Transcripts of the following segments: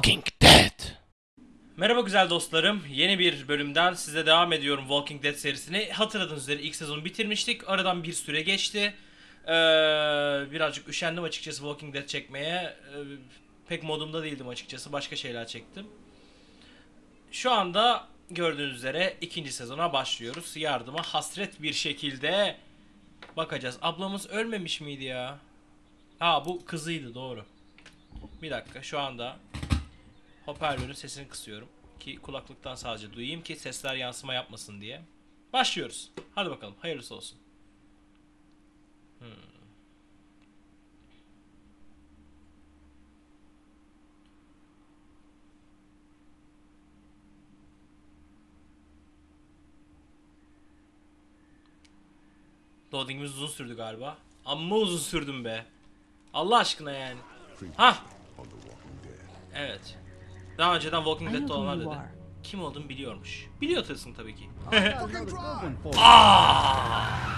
Walking Dead. Merhaba güzel dostlarım. Yeni bir bölümden size devam ediyorum Walking Dead serisini. Hatırladığınız üzere ilk sezonu bitirmiştik. Aradan bir süre geçti. Ee, birazcık üşendim açıkçası Walking Dead çekmeye. Ee, pek modumda değildim açıkçası. Başka şeyler çektim. Şu anda gördüğünüz üzere ikinci sezona başlıyoruz. Yardıma hasret bir şekilde bakacağız. Ablamız ölmemiş miydi ya? Ha bu kızıydı doğru. Bir dakika şu anda hoparlörün sesini kısıyorum ki kulaklıktan sadece duyayım ki sesler yansıma yapmasın diye. Başlıyoruz. Hadi bakalım hayırlısı olsun. Hmm. Loading'imiz uzun sürdü galiba. Amma uzun sürdüm be. Allah aşkına yani. Ha. Evet. Daha önceden Walking Dead'de olanlar dedi. Kim olduğumu biliyormuş. Biliyor Tılsım tabii ki. Aa! Aa!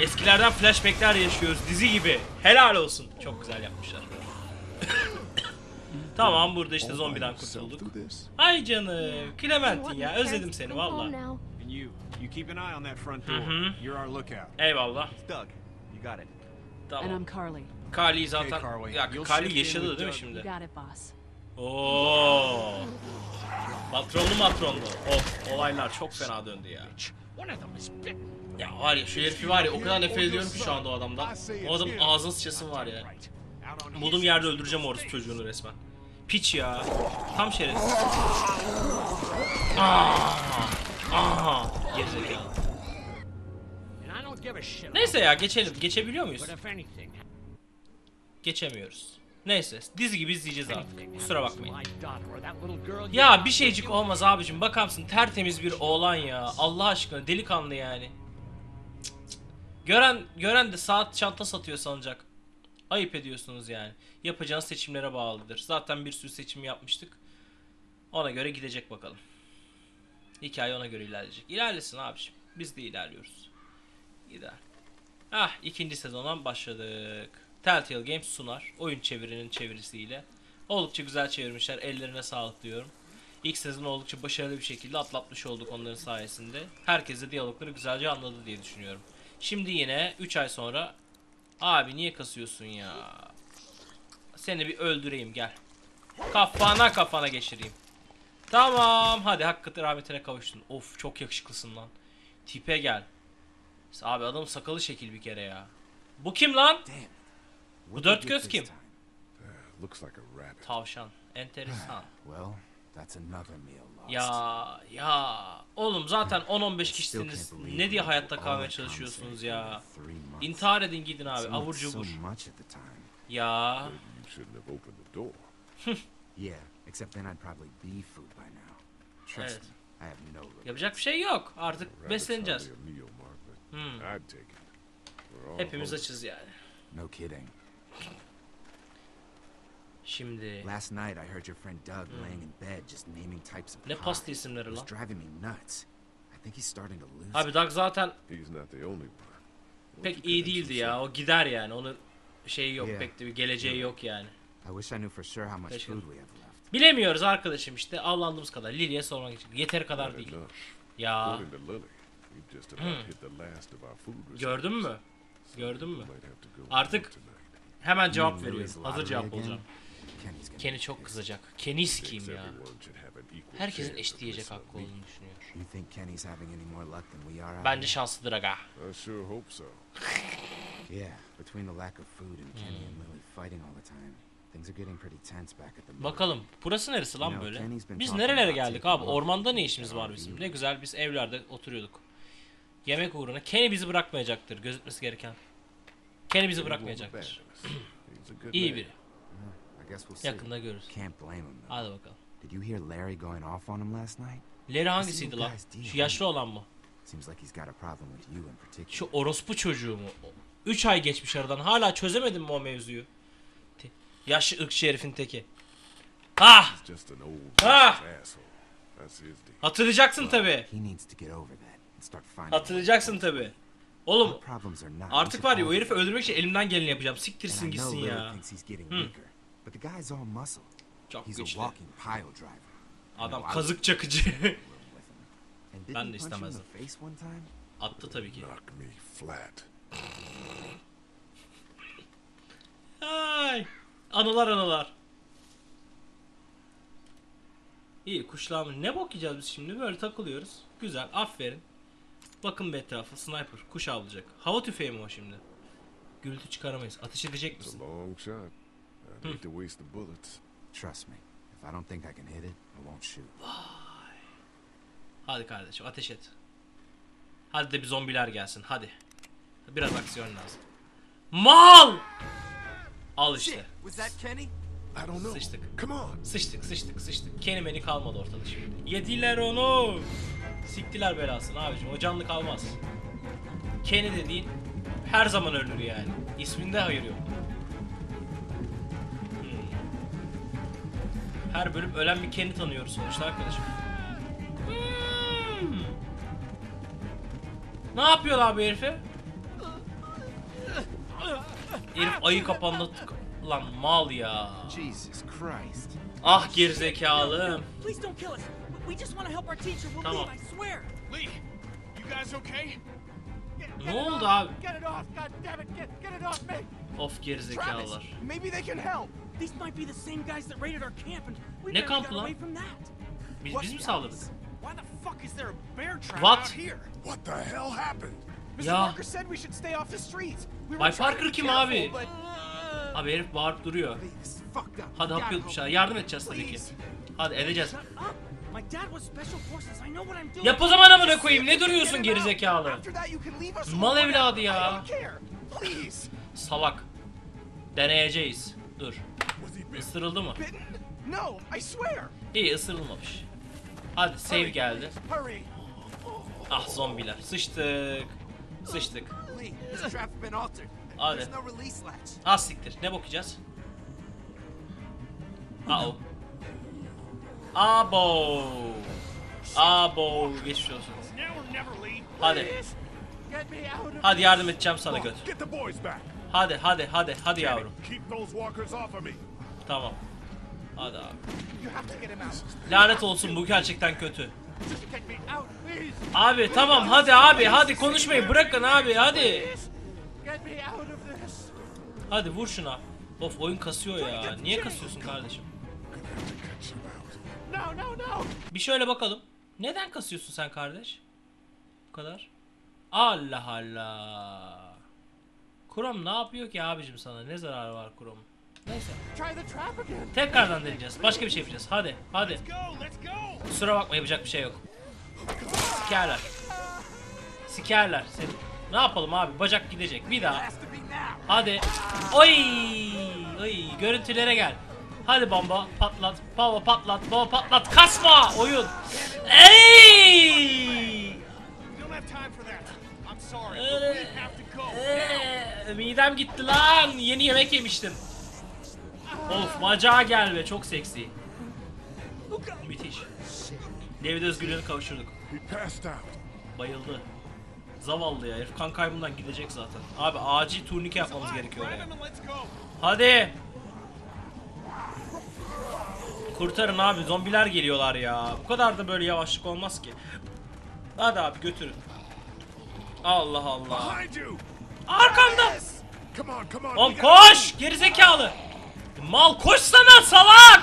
Eskilerden flashbackler yaşıyoruz dizi gibi. Helal olsun. Çok güzel yapmışlar. tamam burada işte zombiden kurtulduk. Ay canım. Clementine ya özledim seni valla. Mhm. Eyvallah. Doug, you got it. And Tamam. I'm Carly. Zaten Carly, ya in yaşadı değil mi şimdi? Oo. Patronlu matronlu. Of olaylar çok fena döndü ya. Ya var ya şu herifi var ya o kadar nefret ediyorum ki şu anda o adamdan. O adamın ağzına sıçasım var ya. Bulduğum yerde öldüreceğim orası çocuğunu resmen. Piç ya. Tam şerefsiz. Aa, gerizekalı. Neyse ya geçelim. Geçebiliyor muyuz? Geçemiyoruz. Neyse dizi gibi izleyeceğiz artık. Kusura bakmayın. Ya bir şeycik olmaz abicim. Bakar mısın tertemiz bir oğlan ya. Allah aşkına delikanlı yani. Cık cık. Gören gören de saat çanta satıyor sanacak. Ayıp ediyorsunuz yani. Yapacağınız seçimlere bağlıdır. Zaten bir sürü seçim yapmıştık. Ona göre gidecek bakalım. Hikaye ona göre ilerleyecek. İlerlesin abiciğim. Biz de ilerliyoruz. Gider. Ah ikinci sezondan başladık. Telltale Games sunar. Oyun çevirinin çevirisiyle. Oldukça güzel çevirmişler. Ellerine sağlık diyorum. İlk sezon oldukça başarılı bir şekilde atlatmış olduk onların sayesinde. Herkes diyalogları güzelce anladı diye düşünüyorum. Şimdi yine 3 ay sonra Abi niye kasıyorsun ya? Seni bir öldüreyim gel. Kafana kafana geçireyim. Tamam hadi hakkı rahmetine kavuştun. Of çok yakışıklısın lan. Tipe gel. Abi adam sakalı şekil bir kere ya. Bu kim lan? Bu dört göz kim? Rabbit. Tavşan. Enteresan. Well, that's another meal lost. Ya ya oğlum zaten 10-15 I still kişisiniz. Ne diye hayatta kalmaya çalışıyorsunuz ya? İntihar edin gidin abi. Avur cubur. Ya Evet. yapacak bir şey yok. Artık besleneceğiz. Hmm. Hepimiz açız yani. No kidding. Şimdi Last night I heard your friend Doug laying in bed just naming types of ne pasta isimleri lan? was driving me nuts. I think he's starting to lose. Abi. Doug zaten He's not the only one. Pek you iyi değildi ya. O gider yani. Onun şeyi yok Yeah. pek de bir geleceği yok yani. I wish I knew for sure how much Keşke. food we have left. Bilemiyoruz arkadaşım işte. Avlandığımız kadar. Lily'e sormak için. Yeteri kadar değil. Ya According to Lily, we've just about hit the last of our food reserves. gördün mü? Gördün mü? Artık hemen cevap mean veriyor. Lily's Hazır cevap olacağım. Kenny çok kızacak. Kenny sikeyim ya. Herkesin chance eş of diyecek hakkı olduğunu düşünüyor. Bence şanslıdır aga. Mill. Bakalım burası neresi lan böyle? Biz nerelere geldik abi? Ormanda ne işimiz var bizim? Ne güzel biz evlerde oturuyorduk. Yemek uğruna. Kenny bizi bırakmayacaktır. Gözetmesi gereken. Kenny bizi bırakmayacaktır. İyi biri. Guess we'll see. Yakında görürüz. Can't blame him though. Hadi bakalım. Did you hear Larry going off on him last night? Larry hangisiydi lan? Şu yaşlı olan mı? Seems like he's got a problem with you in particular. Şu orospu çocuğu mu? 3 ay geçmiş aradan. Hala çözemedim mi o mevzuyu? Te- Yaşlı ırkçı herifin teki. Ah! Ah! his deal. Hatırlayacaksın tabi. Hatırlayacaksın tabi. Oğlum artık var ya o herifi öldürmek için elimden geleni yapacağım. Siktirsin gitsin ya. thinks but the guy's all muscle. Çok He's a güçlü. walking pile driver. Adam kazık çakıcı. Ben de istemezdim. the face one time? Attı tabii ki. Knock me flat. Ay. Anılar anılar. İyi kuşlağımız. Ne bok yiyeceğiz biz şimdi? Böyle takılıyoruz. Güzel. Aferin. Bakın bir etrafa. Sniper. Kuş avlayacak. Hava tüfeği mi o şimdi? Gürültü çıkaramayız. Ateş edecek a misin? Hate to waste the bullets. Trust me. If I don't think I can hit it, I won't shoot. Hadi kardeşim ateş et. Hadi de bir zombiler gelsin. Hadi. Biraz aksiyon lazım. Mal! Al işte. Was that Kenny? I don't know. Sıçtık. Come on. Sıçtık sıçtık sıçtık. Kenny meni kalmadı ortada şimdi. Yediler onu. Siktiler belasını abicim. O canlı kalmaz. Kenny dediğin her zaman ölür yani. İsminde hayır yok. Her bölüm ölen bir Kenny tanıyoruz sonuçta arkadaşım. Hmm. Ne yapıyorlar bu herife? Herif ayı kapandı. Lan mal ya. Ah gerizekalı. Tamam. Ne oldu abi? Get it off! God damn it! Get get it off me! Of gerizekalılar. maybe they can help. These might be the same guys that raided our camp, and we Ne kampı lan? away from that. Biz, What biz mi the sağladık? Why the fuck is there a bear trap What? out here? What the hell happened? Mr. Ya. Parker said we should stay off the streets. We were Bay Parker kim careful, abi? but- Abi herif bağırıp duruyor. Hadi hap yutmuşlar. Yardım edeceğiz tabii ki. Hadi edeceğiz. Shut up. My dad was special forces. I know what I'm doing. Yap o zaman amına koyayım. Ne duruyorsun gerizekalı? Mal evladı ya. Salak. Deneyeceğiz. Dur. Isırıldı mı? Bitten? No, I swear. İyi ısırılmamış. Hadi save geldi. Ah zombiler. Sıçtık. Sıçtık. Hadi. Az siktir. Ne bakacağız? Aa. Abo. Abo. Geçmiş olsun. Hadi. Hadi yardım edeceğim sana göt. Hadi hadi hadi hadi yavrum. Tamam. Hadi abi. Lanet olsun bu gerçekten kötü. Abi tamam hadi abi hadi konuşmayı bırakın abi hadi. Hadi vur şuna. Of oyun kasıyor ya. Niye kasıyorsun kardeşim? Bir şöyle bakalım. Neden kasıyorsun sen kardeş? Bu kadar. Allah Allah. Krom ne yapıyor ki abicim sana? Ne zararı var Krom'un? Neyse. Tekrardan deneyeceğiz. Başka bir şey yapacağız. Hadi. Hadi. Kusura bakma yapacak bir şey yok. Sikerler. Sikerler seni. Ne yapalım abi? Bacak gidecek. Bir daha. Hadi. Oy! Oy! Görüntülere gel. Hadi bomba patlat. Baba patlat. Baba patlat. Kasma oyun. Ey! Go. Ee, midem gitti lan. Yeni yemek yemiştim. Of bacağa gel be çok seksi. Müthiş. David passed out. Bayıldı. Zavallı ya herif kan kaybından gidecek zaten. Abi acil turnike yapmamız gerekiyor go. Hadi. Kurtarın abi zombiler geliyorlar ya. Bu kadar da böyle yavaşlık olmaz ki. Hadi abi götürün. Allah Allah. Arkamda. Oğlum koş! Gerizekalı! Mal koşsana salak!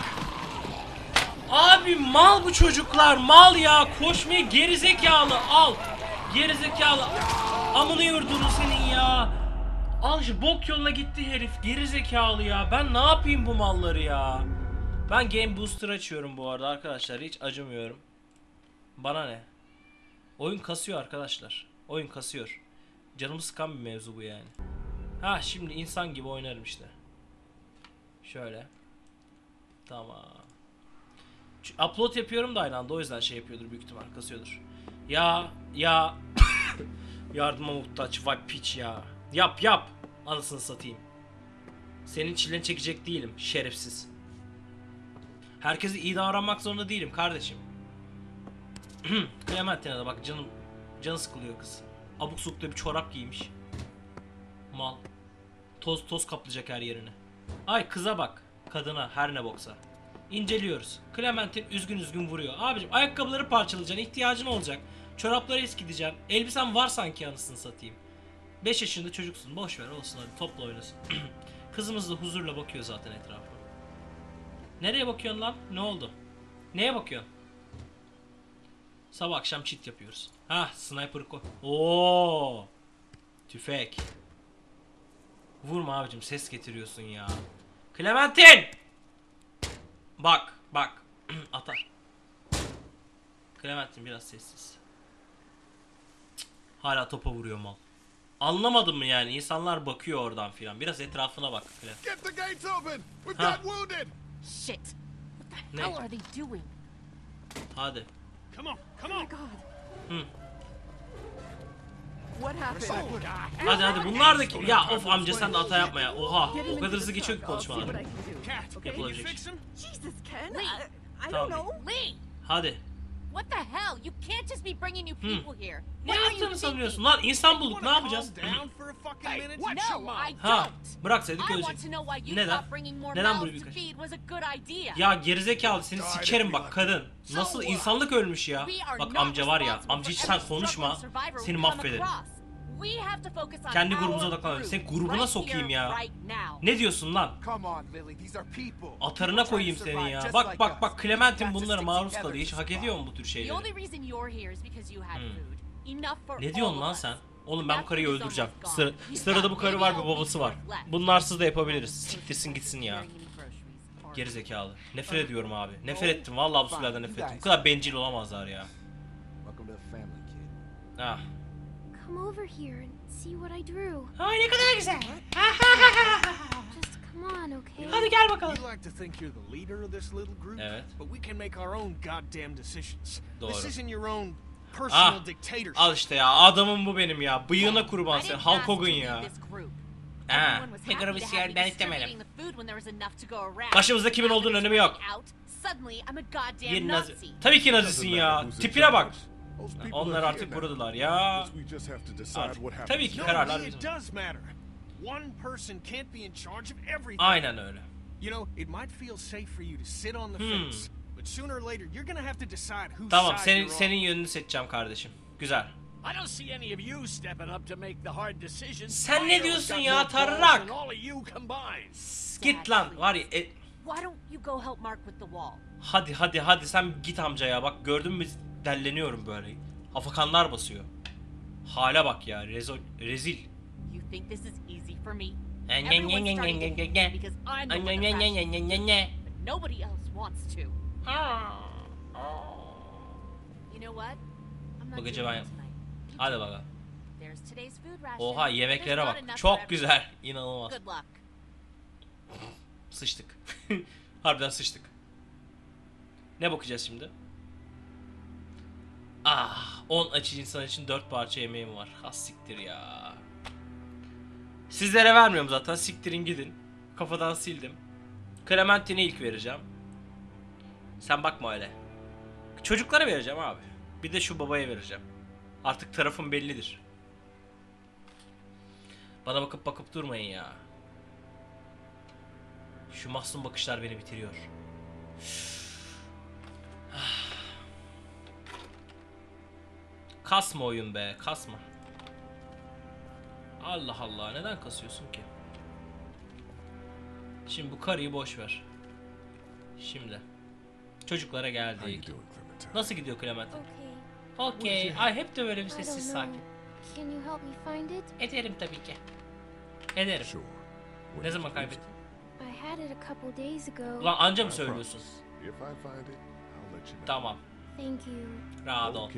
Abi mal bu çocuklar mal ya. Koşmayı gerizekalı al. Gerizekalı amını yurdunu senin ya. Al şu bok yoluna gitti herif gerizekalı ya. Ben ne yapayım bu malları ya? Ben game booster açıyorum bu arada arkadaşlar hiç acımıyorum. Bana ne? Oyun kasıyor arkadaşlar oyun kasıyor. Canımı sıkan bir mevzu bu yani. Ha şimdi insan gibi oynarım işte. Şöyle. Tamam. Ç- Upload yapıyorum da aynı anda o yüzden şey yapıyordur büyük ihtimal kasıyordur. Ya ya yardıma muhtaç vay piç ya. Yap yap anasını satayım. Senin çileni çekecek değilim şerefsiz. Herkese iyi davranmak zorunda değilim kardeşim. Clementina da bak canım canı sıkılıyor kız. Abuk subuk da bir çorap giymiş. Mal. Toz toz kaplayacak her yerini. Ay kıza bak. Kadına her ne boksa. İnceliyoruz. Clementine üzgün üzgün vuruyor. Abicim ayakkabıları parçalayacaksın. ihtiyacın olacak. Çorapları eskiteceksin. Elbisen var sanki anasını satayım. 5 yaşında çocuksun. Boş ver olsun hadi topla oynasın. Kızımız da huzurla bakıyor zaten etrafa. Nereye bakıyorsun lan? Ne oldu? Neye bakıyorsun? Sabah akşam çit yapıyoruz. Ha, sniper koy. Oo! Tüfek. Vurma abicim ses getiriyorsun ya. Clementine! Bak, bak. Atar. Clementine biraz sessiz. Cık, Hala topa vuruyor mal. Anlamadın mı yani? İnsanlar bakıyor oradan filan. Biraz etrafına bak. Clem. Shit. The Ne? hell are they doing? Hadi. Come on, come Oh on. Hı. What happened? Hadi hadi bunlar da kim? Ya of amca sen de hata yapma ya. Oha. O kadar hızlı geçiyor ki konuşmalar. Cat, can you Yapılabilecek. fix him? Jesus, Ken. Lee. I, I Tamam. Hadi. What the hell? You can't just be bringing new people here. Ne What are you yaptığını sanıyorsun lan? İnsan bulduk ne yapacağız? Hey? No, I Ha, don't. bıraksaydık ölecek. Neden? Neden buraya idea. Ya gerizekalı seni sikerim bak kadın. Nasıl insanlık ölmüş ya. Bak amca var ya. Amca hiç sen konuşma. Seni mahvederim. Across. We have to focus on Kendi grubumuza odaklanalım. Seni grubuna right sokayım here, ya. right now. Ne diyorsun lan? Come on, Lily. These are people. Atarına koyayım seni ya. Bak bak bak Clementine bunlara maruz kalıyor. Hiç hak ediyor mu bu tür The şeyleri? only reason you're here is because you had food. Enough for Hmm. Ne diyorsun lan sen? Oğlum ben bu karıyı öldüreceğim. Sıra, sırada bu karı var a bir babası var. Bunlarsız da yapabiliriz. Siktirsin gitsin ya. Or- Gerizekalı. Nefret ediyorum abi. Nefret ettim. Vallahi bu sürülerden nefret ettim. Bu kadar bencil olamazlar ya. Ah. Come over here and see what I drew. Ay ne kadar güzel. Just come on, okay? Hadi gel bakalım. You like to think you're the leader of this little group, Evet. but we can make our own goddamn decisions. Doğru. This isn't your own personal Ah, dictatorship. al işte ya adamım bu benim ya. Bıyığına kurban sen. Hulk Hogan ya. lead this group. Ha. Siyah have me ben istemedim. the food when there was enough to go around. Başımızda kimin olduğunun önemi yok. running out, Suddenly I'm a goddamn Bir nazi. Nazi. Tabii ki nazisin ya. Tipine bak. People Onlar artık buradalar ya. Artık- Tabii ki kararlar bizim. Aynen öyle. You know, it might feel safe for you to sit on the Hmm. fence, but sooner or later you're gonna have to decide whose Tamam senin senin yönünü seçeceğim kardeşim. Güzel. I don't see any of you stepping up to make the hard decisions. Sen ne diyorsun ya, tarrak? than all of you combined. Git lan var ya. e- Why don't you go help Mark with the wall? hadi hadi hadi sen git amca ya. Bak gördün mü delleniyorum böyle. Hafakanlar basıyor. Hale bak ya. Rezo, rezil. You think this is easy for me? Nobody else wants to. You know what? Doing ben- Hadi bakalım. Oha yemeklere bak. Çok güzel. İnanılmaz. Sıçtık. Harbiden sıçtık. Ne bakacağız şimdi? Ah, 10 açıcı insan için 4 parça yemeğim var. Ha siktir ya. Sizlere vermiyorum zaten. Siktirin gidin. Kafadan sildim. Clementine'e ilk vereceğim. Sen bakma öyle. Çocuklara vereceğim abi. Bir de şu babaya vereceğim. Artık tarafım bellidir. Bana bakıp bakıp durmayın ya. Şu mahzun bakışlar beni bitiriyor. Kasma oyun be, kasma. Allah Allah, neden kasıyorsun ki? Şimdi bu karıyı boş ver. Şimdi. Çocuklara geldik. Nasıl gidiyor Clementine? Okay. Okey. Ay hep de böyle bir sessiz sakin. Can you help me find it? Ederim tabii ki. Ederim. Ne zaman kaybettin? I had it a couple days ago. Ulan anca mı söylüyorsun? promise. If I find it, I'll let you know. Tamam. Thank you. Rahat ol.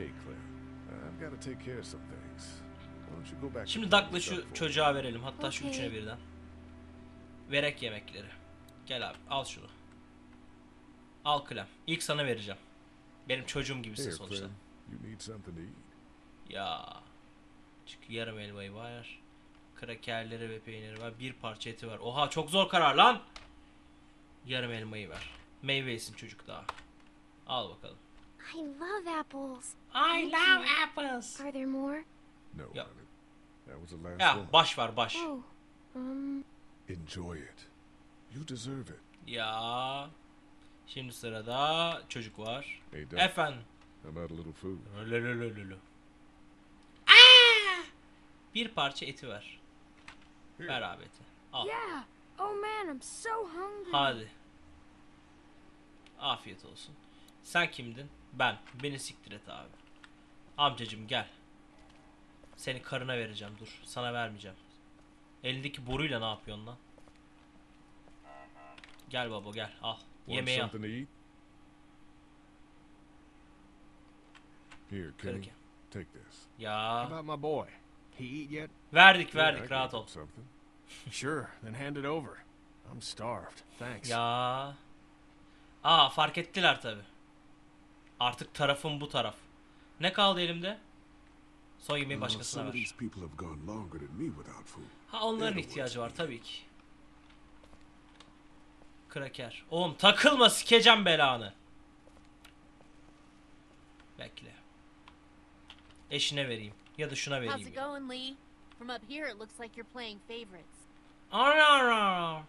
Şimdi to Duck'la şu çocuğa verelim. Hatta şu Okey. üçüne birden. Verek yemekleri. Gel abi al şunu. Al Clem. İlk sana vereceğim. Benim çocuğum gibisin sonuçta. Ya. Çünkü yarım elmayı var. Krakerleri ve peyniri var. Bir parça eti var. Oha çok zor karar lan. Yarım elmayı ver. Meyve yesin çocuk daha. Al bakalım. I love apples. I love apples. Are there more? No, honey. That was the last Ya one. baş var baş. Oh. Um. Enjoy it. You deserve it. Ya. Şimdi sırada çocuk var. Hey, Doc. Efendim. How about a little food? Lölölölölö. Aa! Bir parça eti ver. Ver abi eti. Al. Yeah. Oh man, I'm so hungry. Hadi. Afiyet olsun. Sen kimdin? Ben. Beni siktir et abi. Amcacım gel. Seni karına vereceğim dur. Sana vermeyeceğim. Elindeki boruyla ne yapıyorsun lan? Gel baba gel al. Yemeği al. Here, Kenny. Take this. Ya. How about my boy? He eat yet? Verdik Yeah, verdik gave rahat ol. Something. Sure, then hand it over. I'm starved. Thanks. Ya. Aa fark ettiler tabi. Artık tarafım bu taraf. Ne kaldı elimde? Son yemeği başkasına ver. Ha onların ihtiyacı var tabii ki. Kraker. Oğlum takılma sikeceğim belanı. Bekle. Eşine vereyim. Ya da şuna How's vereyim. it ya. going, Lee? From up here, it looks like you're playing favorites. Ara ara.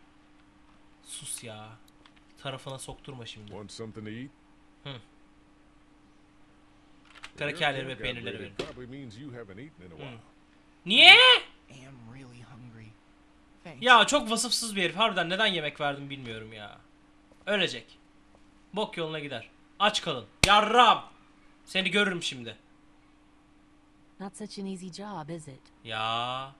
Sus ya. Tarafına sokturma şimdi. Want something to eat? Hmm. Krakerleri ve peynirleri verin. While. Niye? Ya çok vasıfsız bir herif. Harbiden neden yemek verdim bilmiyorum ya. Ölecek. Bok yoluna gider. Aç kalın. Yarram. Seni görürüm şimdi. Not such an easy job, is it? Ya.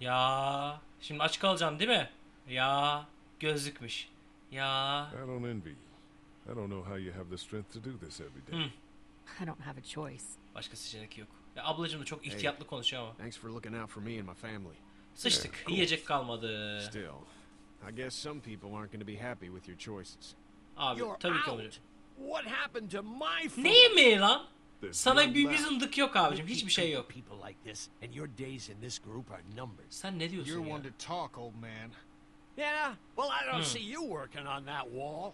Ya. Şimdi aç kalacaksın değil mi? Ya. Gözlükmüş. Ya. I don't envy you. I don't know how you have the strength to do this every day. Hmm. I don't have a choice. Başka seçenek yok. Ya ablacım da çok ihtiyatlı konuşuyor ama. Thanks for looking out for me and my family. Sıçtık. Yeah, course. Yiyecek kalmadı. Still, I guess some people aren't going to be happy with your choices. Abi You're tabii ki out. olacak. What happened to my food? Ne yemeği lan? Sana bir, zındık yok abicim. Hiçbir şey yok. People like this, and your days in this group are numbered. Sen ne diyorsun You're ya? one to talk, old man. Yeah, well, I don't Hmm. see you working on that wall.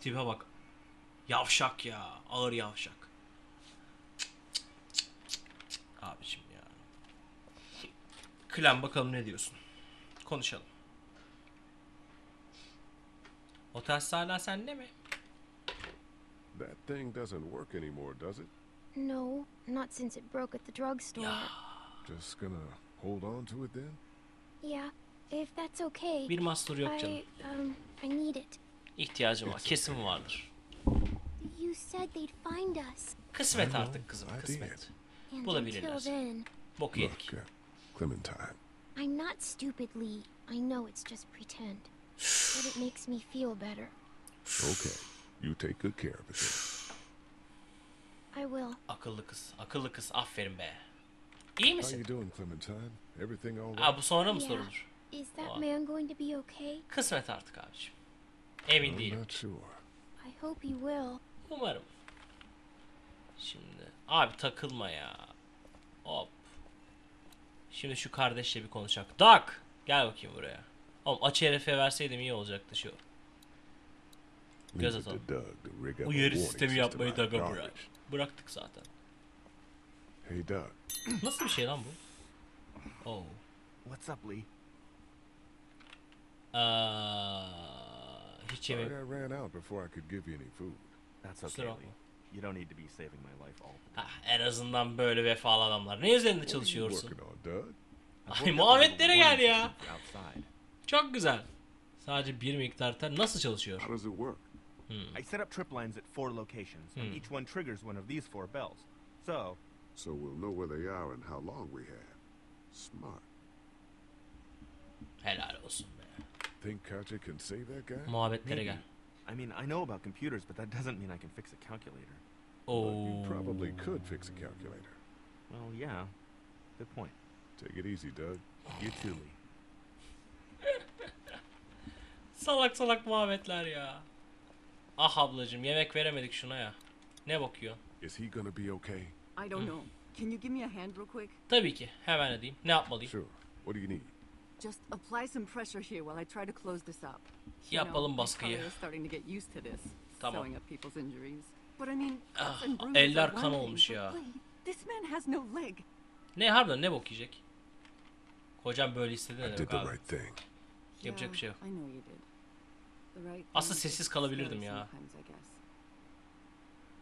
Tipe bak. Yavşak ya. Ağır yavşak. Abicim ya. Klan bakalım ne diyorsun? Konuşalım. Otel hala sende mi? That thing doesn't work anymore, does it? No, not since it broke at the drugstore. Just gonna hold on to it then? Yeah, if that's okay. Bir mahsur yok canım. I um I need it. İhtiyacım var. Kesin vardır. You said they'd find us. Kısmet artık kızım. I Kısmet. Bulabilirler. until then, Bok yedik. Look, uh, Clementine. I'm not stupid, Lee. I know it's just pretend. But it makes me feel better. Okay, you take good care of it. I will. Akıllı kız. Akıllı kız. Aferin be. İyi How misin? you doing, Clementine? Everything all right? Aa, bu sonra mı sorulur? Is that man going to be okay? Kısmet artık abicim. Emin I'm değilim. not sure. I hope he will. Umarım. Şimdi abi takılma ya. Hop. Şimdi şu kardeşle bir konuşak. Dak! Gel bakayım buraya. Oğlum açı herife verseydim iyi olacaktı şu. Göz atalım. Uyarı sistemi yapmayı Doug'a bırak. Bıraktık zaten. Hey, Doug. Nasıl bir şey lan bu? Oh. What's up, Lee? Aa, hiç yemeğim. I ran out before I could give you any food. That's Kusura okay, bakma. Lee. You don't need to be saving my life all the Ah, en azından böyle vefalı adamlar. Ne üzerinde çalışıyorsun? Ay muhabbetlere gel ya. Çok güzel. Sadece bir miktar ter nasıl çalışıyor? How does it work? I set up trip lines at four locations, and Hmm. each one triggers one of these four bells. So, So we'll know where they are and how long we have. Smart. Helal olsun be. Think Katya can save that guy? Muhabbetlere gel. I mean, I know about computers, but that doesn't mean I can fix a calculator. But Oo. you probably could fix a calculator. Well, yeah. Good point. Take it easy, Doug. You too, Lee. Salak salak muhabbetler ya. Ah ablacım yemek veremedik şuna ya. Ne bakıyor? Is he gonna be okay? I don't know. Can you give me a hand real quick? Tabii ki. Hemen edeyim. Ne yapmalıyım? Sure. What do you need? Just apply some pressure here while I try to close this up. Yapalım baskıyı. collar is starting to get used to this, Tamam. sewing up people's injuries. But I mean, Ah, eller kan olmuş ya. This man has no leg. Ne harbiden ne bok yiyecek? Kocam böyle istedi ne I did demek the abi? right thing. Yapacak bir şey yok. I know you did. The right Aslında sessiz kalabilirdim ya.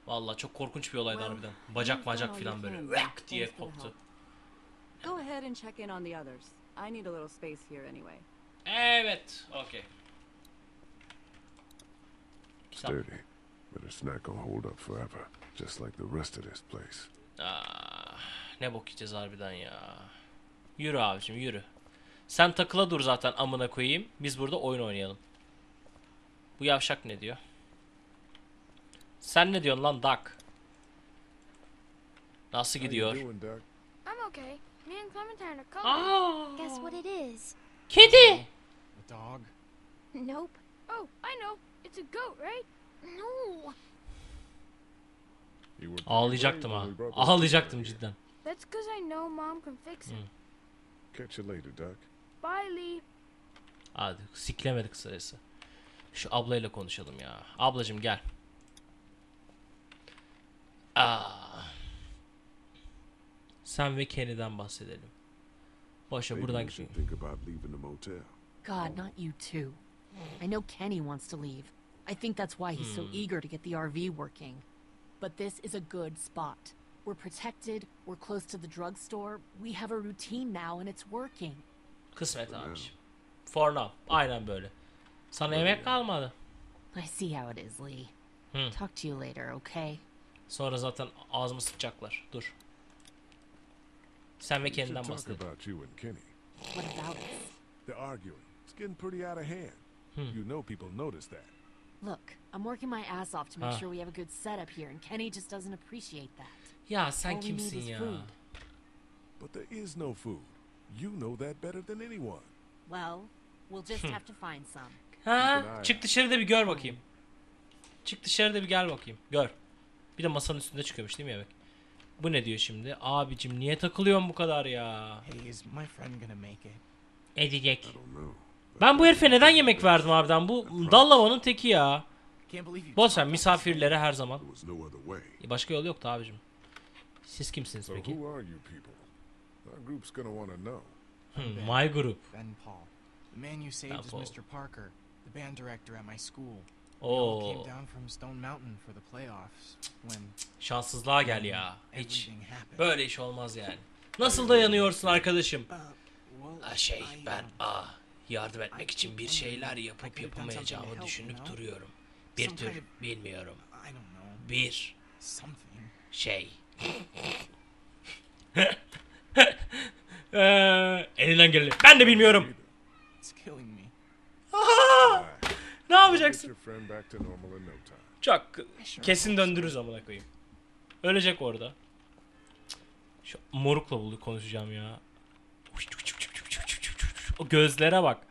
Vallahi çok korkunç bir olaydı harbiden. Bacak all filan böyle vak diye koptu. Go ahead and check in on the others. I need a little space here anyway. Evet. Kitap. Sturdy, but it's not gonna hold up forever, just like the rest of this place. Ah, ne bok yiyeceğiz harbiden ya. Yürü abicim yürü. Sen takıla dur zaten amına koyayım. Biz burada oyun oynayalım. Bu yavşak ne diyor? Sen ne diyorsun lan Duck? Nasıl gidiyor? I'm okay. Me and Clementine are coming. Aa, Guess what it is? kedi. A dog? Nope. Oh, I know. It's a goat, right? No. Ağlayacaktım ha. Ağlayacaktım cidden. That's because I know Mom can fix it. here. Catch you later, Doc. Bye, Lee. Hadi siklemedik kısacası. Şu ablayla konuşalım ya. Ablacım gel. Aa. Sen ve Kenny'den bahsedelim. Maybe buradan gidelim. think about leaving the motel. God, not you too. I know Kenny wants to leave. I think that's why he's so eager to get the RV working. But this is a good spot. We're protected, we're close to the drugstore, we have a routine now and it's working. Kısmet abiciğim. For now. Aynen böyle. Sana yemek kalmadı. I see how it is, Lee. Hmm. Talk to you later, okay? Sonra zaten ağzımı sıkacaklar. Dur. Sen ve Kenny'den Kenny. What about us? They're arguing. It's getting pretty out of hand. Hmm. You know people notice that. Look, I'm working my ass off to make Ah. sure we have a good setup here, and Kenny just doesn't appreciate that. Ya sen All kimsin ya? food. But there is no food. You know that better than anyone. Well, we'll just have to find some. Ha? Çık dışarıda bir gör bakayım. Çık dışarıda bir gel bakayım. Gör. Bir de masanın üstünde çıkıyormuş değil mi yemek? Bu ne diyor şimdi? Abicim niye takılıyorsun bu kadar ya? Hey, is my friend gonna make it? Edecek. Ben bu herife neden yemek verdim abiden? Bu dallavanın teki ya. Boş ver misafirlere her zaman. Way. Başka yol yoktu abicim. Siz kimsiniz peki? Hmm, My group. Ben Paul. The man you saved is. Mr. Parker, the band director at my school. Oo, came down from Stone Mountain for the playoffs when şanssızlığa gel ya. Hiç böyle iş olmaz yani. Nasıl dayanıyorsun arkadaşım? Uh, well, Ha şey ben um, ah yardım etmek için bir şeyler yapıp yapamayacağımı düşünüp duruyorum. Bir tür bilmiyorum. Bir şey. Elinden geleni. Ben de bilmiyorum. It's killing me. Ne Get yapacaksın? your friend back to normal in no time. Çok kesin döndürürüz amına koyayım. Ölecek orada. Şu morukla bulu konuşacağım ya. O gözlere bak.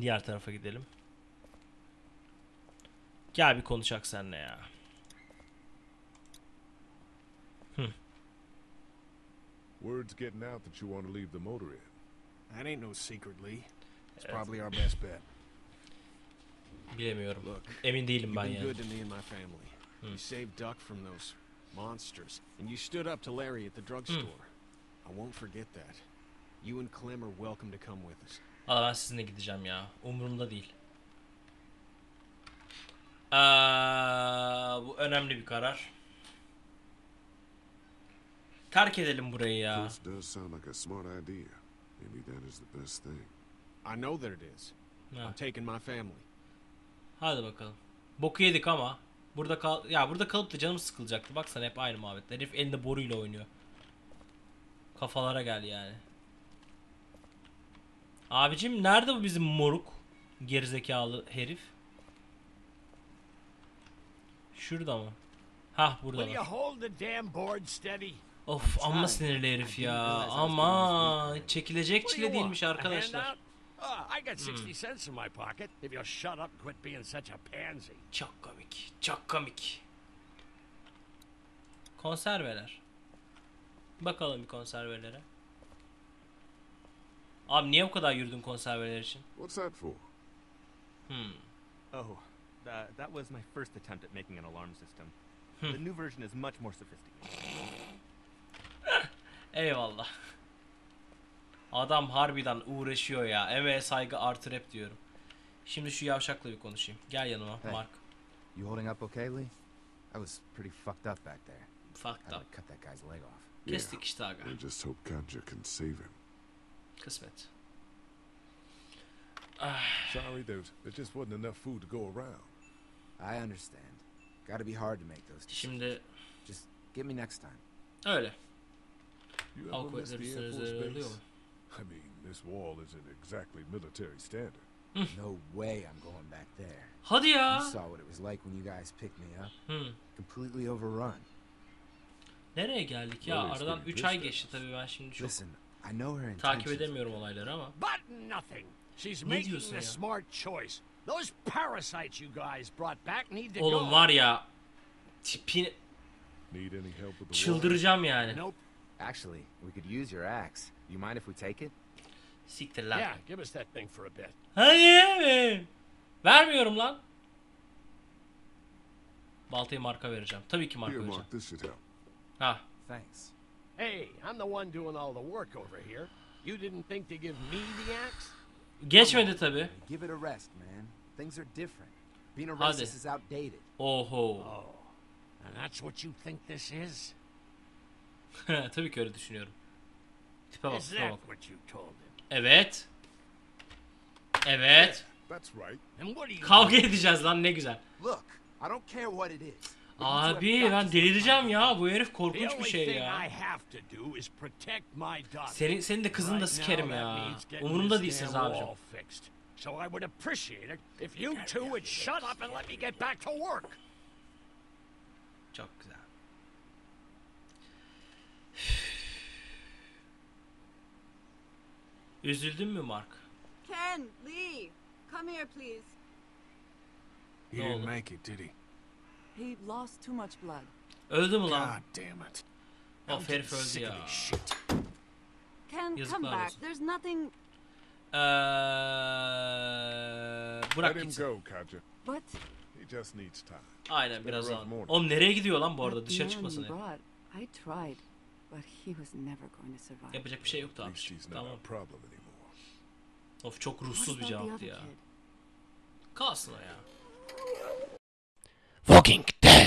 Diğer tarafa gidelim. Gel bir konuşak seninle ya. Word's getting out that you want to leave the motor in. That ain't no secret, Lee. It's probably our best bet. Bilemiyorum. Look, Emin değilim You've ben been yani. good to me and my family. You saved Duck from those monsters, and you stood up to Larry at the drugstore. I won't forget that. You and Clem are welcome to come with us. Valla ben sizinle gideceğim ya. Umurumda değil. Aa, bu önemli bir karar. Terk edelim burayı ya. This does sound like a smart idea. Maybe that is the best thing. I know that it is. I'm taking my family. Hadi bakalım. Boku yedik ama. Burada kal ya burada kalıp da canım sıkılacaktı. Baksana hep aynı muhabbetler. Herif elinde boruyla oynuyor. Kafalara gel yani. Abicim nerede bu bizim moruk? Gerizekalı herif. Şurada mı? Hah burada steady? Of amma sinirli herif ya. Ama çekilecek çile değilmiş arkadaşlar. Ah, I got 60 cents in my pocket. If you'll shut up and quit being such a pansy. Çok komik. Çok komik. Konserveler. Bakalım bir konservelere. Abi niye bu kadar yürüdün konserveler için? What's that for? Hmm. Oh, tha- that was my first attempt at making an alarm system. Hmm. The new version is much more sophisticated. Eyvallah. Adam harbiden uğraşıyor ya. Emeğe saygı artır hep diyorum. Şimdi şu yavşakla bir konuşayım. Gel yanıma Hey. Mark. You holding up okay, Lee? I was pretty fucked up back there. Fucked up. cut that guy's leg off. Kestik işte aga. I just hope Katja can save him. Kısmet. Sorry, there, there just wasn't enough food to go around. I understand. Gotta be hard to make those decisions. Şimdi Just get me next time. öyle. You Hava ever miss the kuvvetleri Air üstüne Force üzerinde base? oluyor mu? I mean, this wall isn't exactly military standard. Hmm. No way I'm going back there. Hadi ya. You saw what it was like when you guys picked me up. Hı. Completely overrun. Nereye geldik ya? Well, it's Aradan pretty 3 ay distance. geçti tabii ben şimdi çok Listen, I know her takip intentions. edemiyorum olayları ama. But nothing. She's Ne making diyorsun the smart choice. Those parasites you guys brought back need to Oğlum go. var ya tipini Need any help with the wall? çıldıracağım yani. Nope. Actually, we could use your axe. You mind if we take it? Siktir lan. Yeah, give us that thing for a bit. Hadi. Vermiyorum lan. Baltayı marka vereceğim. Tabii ki marka Here, vereceğim. Mark, this should help. Ha. Thanks. Hey, I'm the one doing all the work over here. You didn't think to give me the axe? Geçmedi tabii. Give it a rest, man. Things are different. Being a Hadi. racist is outdated. Oho. Oh. And that's what you think this is? tabii ki öyle düşünüyorum. Tipe bak, Is tipe that bak. what you told him? Evet. Evet. That's right. And what do you Kavga edeceğiz lan ne güzel. Look, I don't care what it is. but you two have Abi ben to delireceğim ya. Bu herif korkunç bir şey ya. I have to do is protect my duck. Senin, senin de kızını da sikerim ya. Umurumda değilsiniz abicim. wall fixed. So I would appreciate it if you two would shut up and let me get back to work. Çok güzel. Üzüldün mü Mark? Ken, Lee, come here, please. He No. didn't make it, did he? He lost too much blood. Öldü mü lan? God damn it. Of herif öldü Sick of ya. this shit. Ken, Yazıklar come back. olsun. There's nothing. Eee bırak Let him gitsin. go, Katja. But He just needs time. Aynen biraz rough daha. Oğlum nereye gidiyor lan bu arada? Dışarı çıkmasın brought, I tried, but he was never going to survive. Yapacak bir şey yoktu abi. Tamam. our problem anymore. Of çok ruhsuz bir about the cevaptı other ya. kid? Kalsın o ya. Fucking dead.